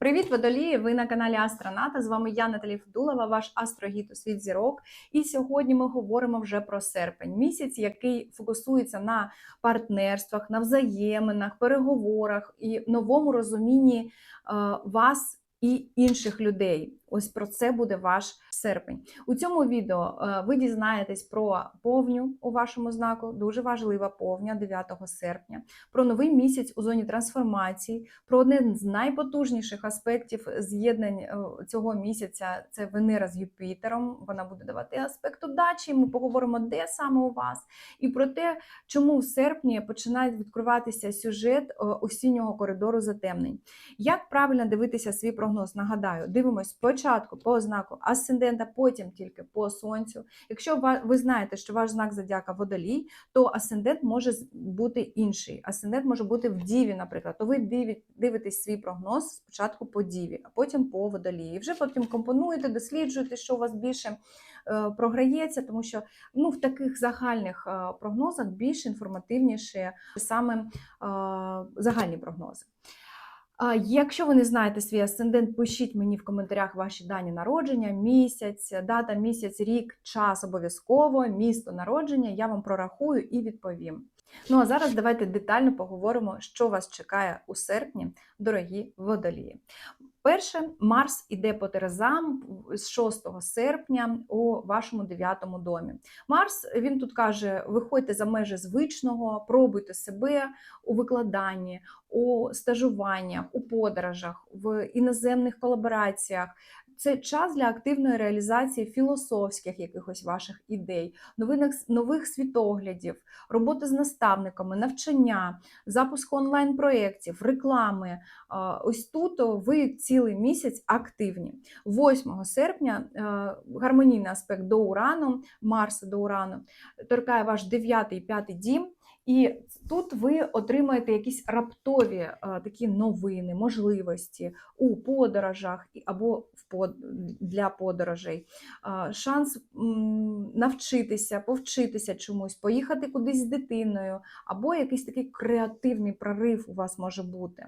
Привіт, водолії! Ви на каналі Астроната. З вами я, Наталі Федулова, ваш астрогід у світ зірок. І сьогодні ми говоримо вже про серпень, місяць, який фокусується на партнерствах, на взаєминах, переговорах і новому розумінні е, вас і інших людей. Ось про це буде ваш серпень. У цьому відео е, ви дізнаєтесь про повню у вашому знаку, дуже важлива повня 9 серпня, про новий місяць у зоні трансформації, про один з найпотужніших аспектів з'єднань е, цього місяця це Венера з Юпітером. Вона буде давати аспект удачі. Ми поговоримо, де саме у вас, і про те, чому в серпні починає відкриватися сюжет е, осіннього коридору затемнень. Як правильно дивитися свій прогноз? Нагадаю, дивимось спочатку по ознаку асцендента, потім тільки по сонцю. Якщо ви знаєте, що ваш знак зодіака водолій, то асцендент може бути інший. Асцендент може бути в діві, наприклад. То ви дивитесь свій прогноз спочатку по діві, а потім по водолії. І вже потім компонуєте, досліджуєте, що у вас більше е, програється, тому що ну, в таких загальних е, прогнозах більш інформативніше саме е, загальні прогнози. Якщо ви не знаєте свій асцендент, пишіть мені в коментарях ваші дані народження, місяць, дата, місяць, рік, час обов'язково, місто народження. Я вам прорахую і відповім. Ну а зараз давайте детально поговоримо, що вас чекає у серпні, дорогі водолії. Перше, Марс іде по Терезам з 6 серпня у вашому 9 домі. Марс він тут каже: виходьте за межі звичного, пробуйте себе у викладанні, у стажуваннях, у подорожах, в іноземних колабораціях. Це час для активної реалізації філософських якихось ваших ідей, нових, нових світоглядів, роботи з наставниками, навчання, запуску онлайн-проєктів, реклами. Ось тут ви цілий місяць активні. 8 серпня е, гармонійний аспект до Урану, Марса до Урану, торкає ваш 9 і 5 дім. І тут ви отримаєте якісь раптові е, такі новини, можливості у подорожах або для подорожей. Е, Шанс навчитися, повчитися чомусь, поїхати кудись з дитиною, або якийсь такий креативний прорив у вас може бути.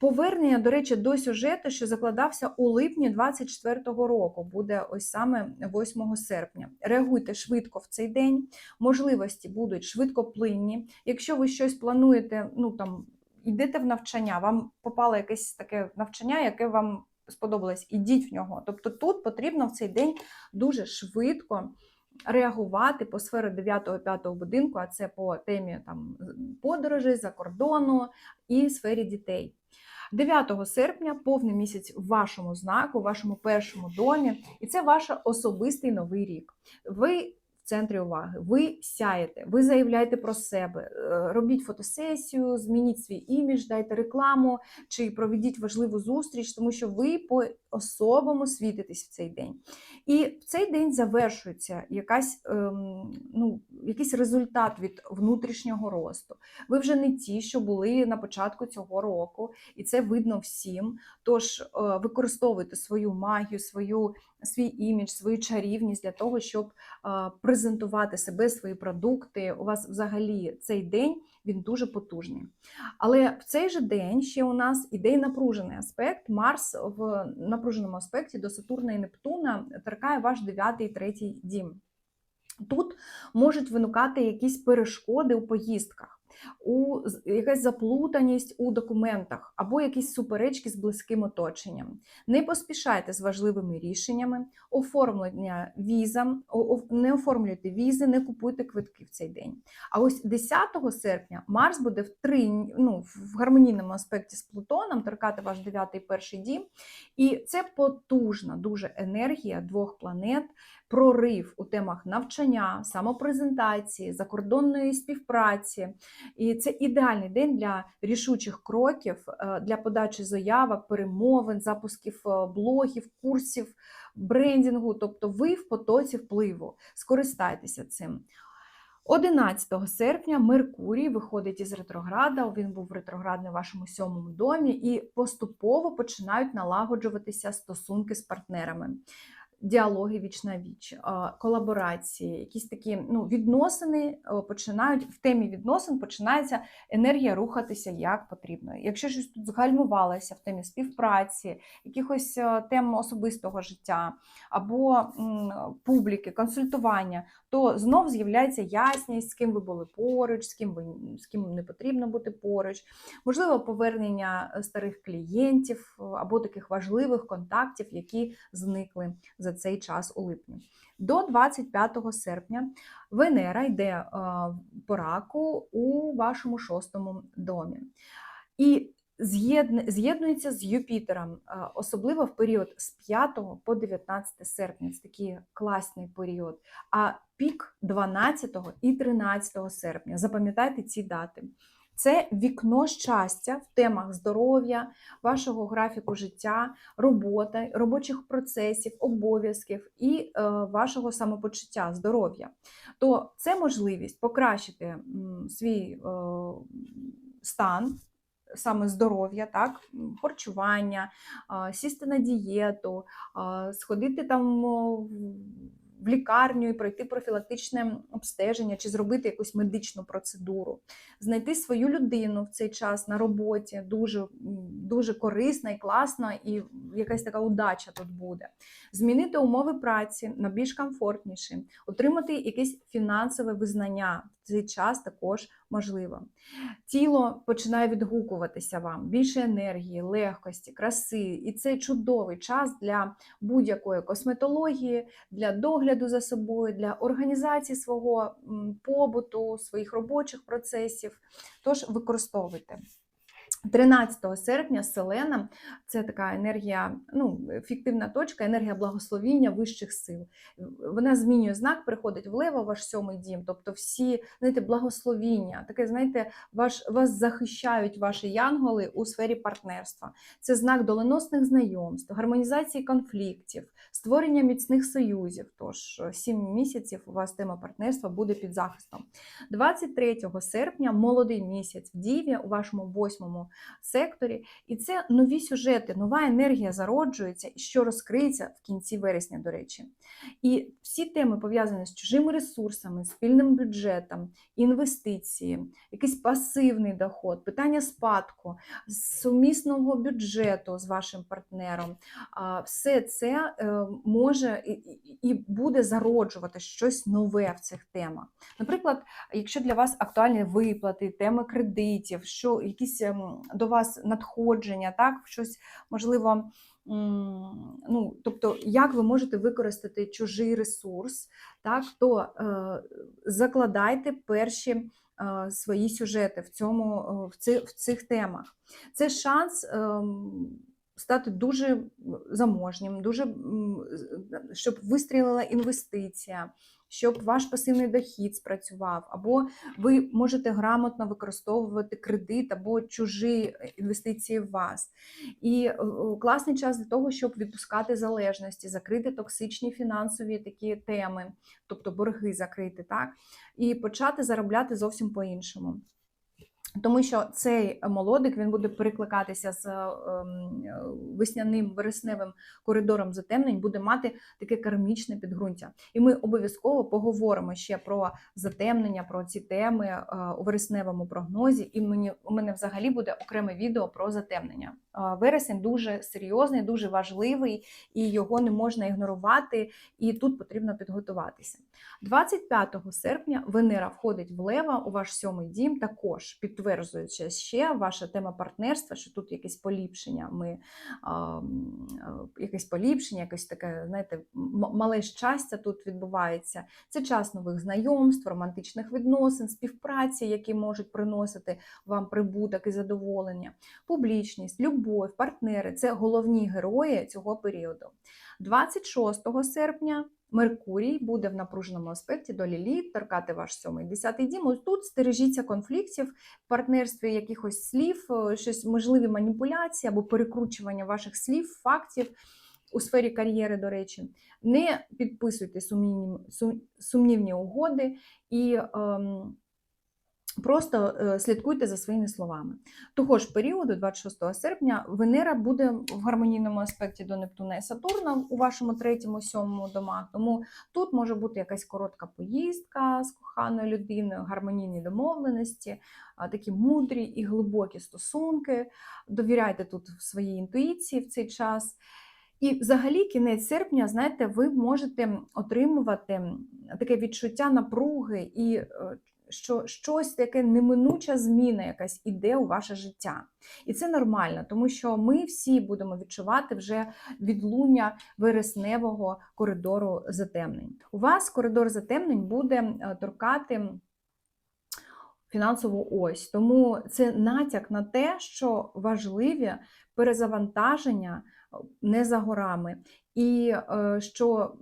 Повернення, до речі, до сюжету, що закладався у липні 24-го року, буде ось саме 8 серпня. Реагуйте швидко в цей день, можливості будуть швидкоплинні. Якщо ви щось плануєте, ну там йдете в навчання, вам попало якесь таке навчання, яке вам сподобалось, ідіть в нього. Тобто тут потрібно в цей день дуже швидко реагувати по сфері 9-5 будинку, а це по темі там подорожей за кордону і сфері дітей. 9 серпня повний місяць в вашому знаку, в вашому першому домі, і це ваш особистий новий рік. Ви центрі уваги, ви сяєте, ви заявляєте про себе, е, робіть фотосесію, змініть свій імідж, дайте рекламу чи проведіть важливу зустріч, тому що ви по особому світитесь в цей день. І в цей день завершується якась, ем, ну, якийсь результат від внутрішнього росту. Ви вже не ті, що були на початку цього року, і це видно всім. Тож е, використовуйте свою магію, свою, свій імідж, свою чарівність для того, щоб е, презентувати себе, свої продукти. У вас взагалі цей день він дуже потужний. Але в цей же день ще у нас іде напружений аспект. Марс в напруженому аспекті до Сатурна і Нептуна торкає ваш 9 і 3 дім. Тут можуть виникати якісь перешкоди у поїздках. У якась заплутаність у документах або якісь суперечки з близьким оточенням. Не поспішайте з важливими рішеннями, оформлення візам, не оформлюйте візи, не купуйте квитки в цей день. А ось 10 серпня Марс буде в три, ну, в гармонійному аспекті з Плутоном, торкати ваш 9 і перший дім. І це потужна дуже енергія двох планет, прорив у темах навчання, самопрезентації, закордонної співпраці. І це ідеальний день для рішучих кроків, е, для подачі заявок, перемовин, запусків е, блогів, курсів, брендінгу. Тобто ви в потоці впливу. Скористайтеся цим. 11 серпня Меркурій виходить із ретрограда. Він був ретроградний в вашому сьомому домі, і поступово починають налагоджуватися стосунки з партнерами. Діалоги віч на віч, колаборації, якісь такі ну, відносини е, починають в темі відносин починається енергія рухатися як потрібно. Якщо щось тут згальмувалося в темі співпраці, якихось е, тем особистого життя або публіки, консультування, то знов з'являється ясність, з ким ви були поруч, з ким ви з ким не потрібно бути поруч, можливо, повернення е, старих клієнтів або таких важливих контактів, які зникли за цей час у липні. До 25 серпня Венера йде е, по раку у вашому шостому домі. І з'єдн- з'єднується з Юпітером, е, особливо в період з 5 по 19 серпня. Це такий класний період. А пік 12 і 13 серпня. Запам'ятайте ці дати. Це вікно щастя в темах здоров'я, вашого графіку життя, роботи, робочих процесів, обов'язків і е, вашого самопочуття, здоров'я. То це можливість покращити свій е, стан. Саме здоров'я, так, харчування, сісти на дієту, сходити там в- лікарню і пройти профілактичне обстеження чи зробити якусь медичну процедуру, знайти свою людину в цей час на роботі дуже, дуже корисна і класна, і якась така удача тут буде. Змінити умови праці на більш комфортніші, отримати якесь фінансове визнання цей час також можливо. Тіло починає відгукуватися вам, більше енергії, легкості, краси. І це чудовий час для будь-якої косметології, для догляду за собою, для організації свого побуту, своїх робочих процесів. Тож використовуйте. 13 серпня Селена це така енергія, ну, фіктивна точка, енергія благословіння вищих сил. Вона змінює знак, приходить в Лева, ваш сьомий дім, тобто всі знаєте, благословіння, таке, знаєте, ваш, вас захищають ваші янголи у сфері партнерства. Це знак доленосних знайомств, гармонізації конфліктів, створення міцних союзів. Тож 7 місяців у вас тема партнерства буде під захистом. 23 серпня молодий місяць в Діві у вашому восьмому секторі, і це нові сюжети, нова енергія зароджується, що розкриється в кінці вересня, до речі. І всі теми пов'язані з чужими ресурсами, спільним бюджетом, інвестиції, якийсь пасивний доход, питання спадку, сумісного бюджету з вашим партнером. Все це е, може і буде зароджувати щось нове в цих темах. Наприклад, якщо для вас актуальні виплати, теми кредитів, що якісь ем, до вас надходження, так, щось можливо. Ну, тобто, як ви можете використати чужий ресурс, так, то е, закладайте перші е, свої сюжети в, цьому, е, в, цих, в цих темах. Це шанс ем, стати дуже заможнім, дуже, щоб вистрілила інвестиція, щоб ваш пасивний дохід спрацював, або ви можете грамотно використовувати кредит або чужі е, інвестиції в вас. І е, е, класний час для того, щоб відпускати залежності, закрити токсичні фінансові такі теми, тобто борги закрити, так, і почати заробляти зовсім по-іншому. Тому що цей молодик він буде перекликатися з е, ем, весняним вересневим коридором затемнень, буде мати таке кармічне підґрунтя. І ми обов'язково поговоримо ще про затемнення, про ці теми е, у вересневому прогнозі. І мені у мене взагалі буде окреме відео про затемнення. Вересень дуже серйозний, дуже важливий, і його не можна ігнорувати. І тут потрібно підготуватися. 25 серпня Венера входить в Лева у ваш сьомий дім, також підтверджуючи ще ваша тема партнерства, що тут якесь поліпшення. Ми якесь поліпшення, якесь таке, знаєте, мале щастя тут відбувається. Це час нових знайомств, романтичних відносин, співпраці, які можуть приносити вам прибуток і задоволення, публічність, любов, партнери це головні герої цього періоду. 26 серпня Меркурій буде в напруженому аспекті до Ліліт, торкати ваш сьомий, десятий дім. Ось тут стережіться конфліктів в партнерстві, якихось слів, е, щось можливі маніпуляції або перекручування ваших слів, фактів у сфері кар'єри, до речі. Не підписуйте сумнівні, сумнівні угоди і. Ем, Просто е, слідкуйте за своїми словами. Того ж періоду, 26 серпня, Венера буде в гармонійному аспекті до Нептуна і Сатурна у вашому третьому, сьомому домах. Тому тут може бути якась коротка поїздка з коханою людиною, гармонійні домовленості, такі мудрі і глибокі стосунки. Довіряйте тут своїй інтуїції в цей час. І взагалі кінець серпня, знаєте, ви можете отримувати таке відчуття напруги і е, що щось таке неминуча зміна, якась іде у ваше життя. І це нормально, тому що ми всі будемо відчувати вже відлуння вересневого коридору затемнень. У вас коридор затемнень буде е, торкати фінансову ось. Тому це натяк на те, що важливі перезавантаження не за горами, і е, що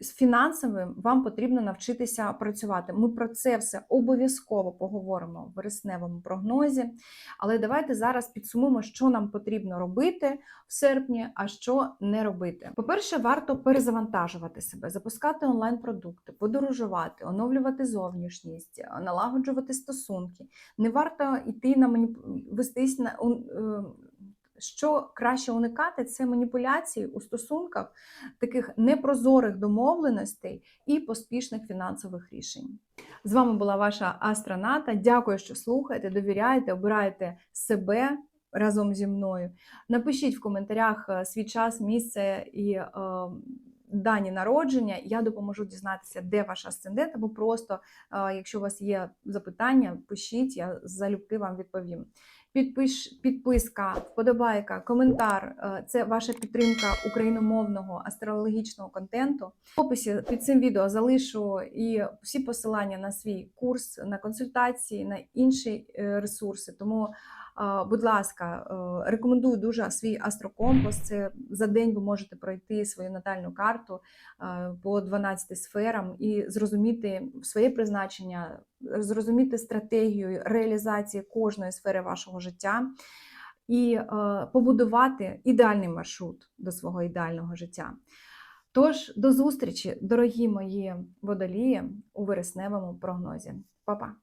з фінансовим вам потрібно навчитися працювати. Ми про це все обов'язково поговоримо в вересневому прогнозі. Але давайте зараз підсумуємо, що нам потрібно робити в серпні, а що не робити. По-перше, варто перезавантажувати себе, запускати онлайн-продукти, подорожувати, оновлювати зовнішність, налагоджувати стосунки. Не варто йти на маніп... вестись на е, що краще уникати, це маніпуляції у стосунках таких непрозорих домовленостей і поспішних фінансових рішень. З вами була ваша астроната. Дякую, що слухаєте, довіряєте, обираєте себе разом зі мною. Напишіть в коментарях е, свій час, місце і е, дані народження. Я допоможу дізнатися, де ваш асцендент, або просто, е, якщо у вас є запитання, пишіть, я залюбки вам відповім. Підпиш, підписка, вподобайка, коментар е, це ваша підтримка україномовного астрологічного контенту. В описі під цим відео залишу і всі посилання на свій курс, на консультації, на інші е, ресурси. Тому, будь ласка, рекомендую дуже свій астрокомпас. Це за день ви можете пройти свою натальну карту по 12 сферам і зрозуміти своє призначення зрозуміти стратегію реалізації кожної сфери вашого життя і е, побудувати ідеальний маршрут до свого ідеального життя. Тож, до зустрічі, дорогі мої водолії, у вересневому прогнозі. Па-па!